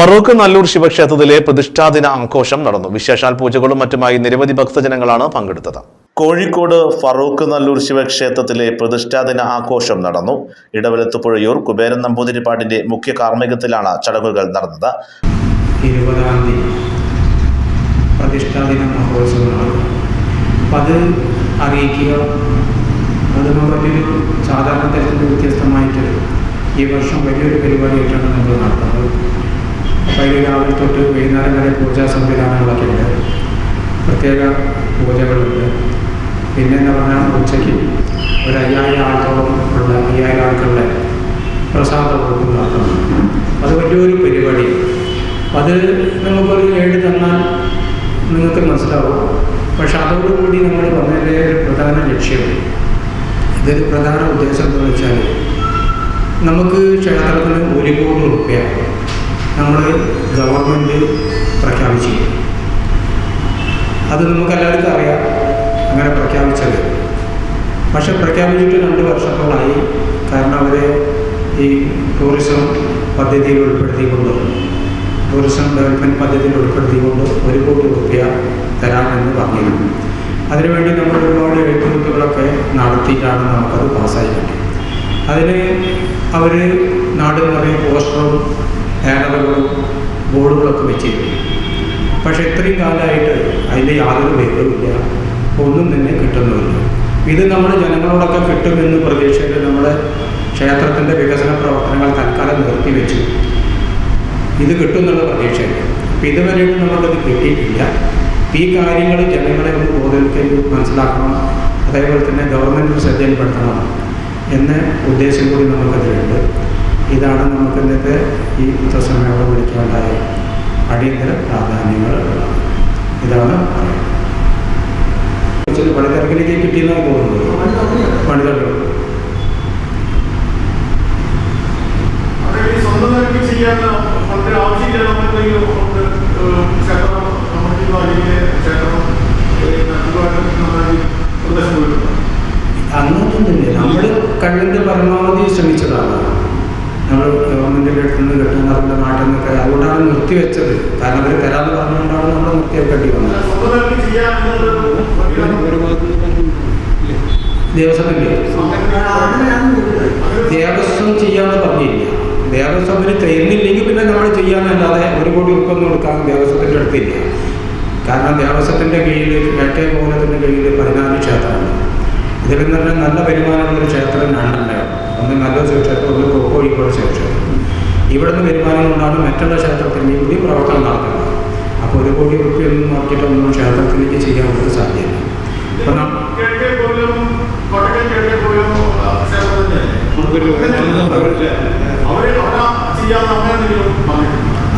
ഫറൂഖ് നല്ലൂർ ശിവക്ഷേത്രത്തിലെ പ്രതിഷ്ഠാദിന ആഘോഷം നടന്നു. വിശേഷാൽ പൂജകളും മറ്റുമായി നിരവധി ഭക്തജനങ്ങളാണ് പങ്കെടുത്തത്. കോഴിക്കോട് ഫറൂഖ് നല്ലൂർ ശിവക്ഷേത്രത്തിലെ പ്രതിഷ്ഠാദിന ആഘോഷം നടന്നു. ഇടവലത്തുപുഴയൂർ കുബേരൻ നമ്പൂതിരിപ്പാടിന്റെ മുഖ്യ കാർമ്മികത്തിലാണ് ചടങ്ങുകൾ നടന്നത്. ഇരുപതാം തീയതി പ്രതിഷ്ഠാദിന മഹോത്സവമാണ് അപ്പം അത് അറിയിക്കുക. അതിനെ സാധാരണ തരത്തിൽ വ്യത്യസ്തമായിട്ട് ഈ വർഷം വലിയൊരു പരിപാടിയായിട്ടാണ് നമ്മൾ നടത്തുന്നത്. അതിൽ രാവിലെ തൊട്ട് വൈകുന്നേരം വരെ പൂജാ സംവിധാനങ്ങളൊക്കെ ഉണ്ട് പ്രത്യേക പൂജകളുണ്ട്. പിന്നെ എന്താ പറഞ്ഞാൽ ഉച്ചയ്ക്ക് ഒരു അയ്യായിരം ആൾക്കാരും ഉള്ള അയ്യായിരം ആൾക്കുള്ള പ്രസാദ കൊടുക്കുന്നതാണ് അത് വലിയൊരു പരിപാടി. അത് നമുക്കൊരു ഏഴ് തന്നാൽ നിങ്ങൾക്ക് മനസ്സിലാവും. പക്ഷെ അതോടുകൂടി നമ്മൾ വന്നതിന്റെ ഒരു പ്രധാന ലക്ഷ്യം. ഇതൊരു പ്രധാന ഉദ്ദേശം എന്ന് വെച്ചാൽ നമുക്ക് ക്ഷേത്രത്തിന് ഒരു കോടി റുപ്യ നമ്മൾ ഗവൺമെന്റ് പ്രഖ്യാപിച്ചു അത് നമുക്ക് എല്ലാവർക്കും അറിയാം അങ്ങനെ പ്രഖ്യാപിച്ചത്. പക്ഷെ പ്രഖ്യാപിച്ചിട്ട് രണ്ട് വർഷത്തോളായി കാരണം അവരെ ഈ ടൂറിസം പദ്ധതിയിൽ ഉൾപ്പെടുത്തിക്കൊണ്ട് ടൂറിസം ഡെവലപ്മെന്റ് പദ്ധതിയിൽ ഉൾപ്പെടുത്തിക്കൊണ്ട് ഒരു കോടി റുപ്യ തരാമെന്ന് പറഞ്ഞിരുന്നു. അതിനുവേണ്ടി നമ്മൾ ഒരുപാട് എഴുത്തുകുത്തുകളൊക്കെ നടത്തിയിട്ടാണ് നമുക്കത് പാസ്സായി കിട്ടിയത്. അതിന് അവർ നാട് നിറയെ പോസ്റ്ററും ബാനറുകളും ബോർഡുകളൊക്കെ വെച്ചിരുന്നു. പക്ഷെ ഇത്രയും കാലമായിട്ട് അതിന്റെ യാതൊരു വിവരവുമില്ല ഒന്നും തന്നെ കിട്ടുന്നുമില്ല. ഇത് നമ്മൾ ജനങ്ങളോടൊക്കെ കിട്ടുമെന്ന് പ്രതീക്ഷയിൽ നമ്മൾ ക്ഷേത്രത്തിന്റെ വികസന പ്രവർത്തനങ്ങൾ തൽക്കാലം നിർത്തിവെച്ചു. ഇത് കിട്ടുമെന്നുള്ള പ്രതീക്ഷയിൽ അപ്പം ഇതുവരെയും നമുക്കത് കിട്ടിയിട്ടില്ല. ഈ കാര്യങ്ങൾ ജനങ്ങളെ ഒന്ന് ബോധവൽക്കരിച്ച് മനസ്സിലാക്കണം. അതേപോലെ തന്നെ ഗവൺമെന്റ് ശ്രദ്ധയിൽപ്പെടുത്തണം എന്ന ഉദ്ദേശം കൂടി നമുക്കതിലുണ്ട് ഇതാണ് നമുക്ക് ഇന്നത്തെ ഈ യുദ്ധസമയോടെ വിളിക്കേണ്ടത് അടിയന്തര പ്രാധാന്യങ്ങൾ ഉള്ളത്. ഇതാണ് പറയുന്നത്. പണിത്തിരക്കിലേക്ക് കിട്ടിയെന്നാണ് തോന്നുന്നത്? പോയിട്ടുണ്ട് അങ്ങനൊന്നുമില്ല നമ്മൾ കഴിവിന്റെ പരമാവധി ശ്രമിച്ചതാണ്. നമ്മൾ ഗവൺമെന്റിന്റെ അടുത്ത് നിന്ന് കിട്ടുന്ന നമ്മുടെ നാട്ടിൽ നിന്നൊക്കെ അതുകൊണ്ടാണ് നിർത്തിവെച്ചത്. കാരണം അവർ തരാമെന്ന് പറഞ്ഞുകൊണ്ടാണ് നമ്മൾ നിർത്തിവെക്കേണ്ടി വന്നത്. ദേവസ്വത്തിന്റെ ദേവസ്വം ചെയ്യാമെന്ന് പറഞ്ഞില്ല. ദേവസ്വം അവർ തരുന്നില്ലെങ്കിൽ പിന്നെ നമ്മൾ ചെയ്യാമെന്നല്ലാതെ ഒരു കോടി ഉറുപ്പൊന്നും കൊടുക്കാൻ ദേവസ്വത്തിന്റെ അടുത്തില്ല. കാരണം ദേവസ്വത്തിന്റെ കീഴിൽ കിഴക്കേ കോലത്തിന്റെ കീഴിൽ പതിനാല് ക്ഷേത്രമുണ്ട്. ഇതിൽ നിന്ന് നല്ല വരുമാനമുള്ളൊരു ക്ഷേത്രം രണ്ടെണ്ണമാണ് ഒന്ന് നല്ല ശിവക്ഷേത്രം ഒന്ന് കോഴിക്കോട് ക്ഷേത്രം ഇവിടുന്ന് വരുമാനം കൊണ്ടാണ് മറ്റുള്ള ക്ഷേത്രത്തിന്റെയും കൂടി പ്രവർത്തനം നടക്കുന്നത് അപ്പോൾ ഒരു കോടി റുപ്യൊന്നും നോക്കിയിട്ടൊന്നും ക്ഷേത്രത്തിലേക്ക് ചെയ്യാൻ എന്തെങ്കിലും പറഞ്ഞിട്ടുണ്ട്?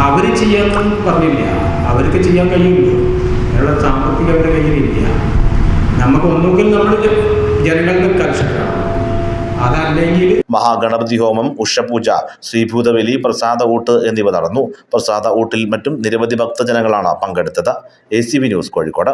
അവർ ചെയ്യാമെന്ന് പറഞ്ഞില്ല. അവർക്ക് ചെയ്യാൻ കഴിയില്ല അവരുടെ സാമ്പത്തിക അവരുടെ കയ്യിലില്ല. നമുക്ക് ഒന്നുകിൽ നമ്മൾ ജനങ്ങൾക്ക് കർഷകരാണ്. മഹാഗണപതി ഹോമം ഉഷപൂജ ശ്രീഭൂതബലി പ്രസാദ ഊട്ട് എന്നിവ നടന്നു. പ്രസാദ ഊട്ടിൽ മറ്റും നിരവധി ഭക്തജനങ്ങളാണ് പങ്കെടുത്തത്. A news Kozhikode.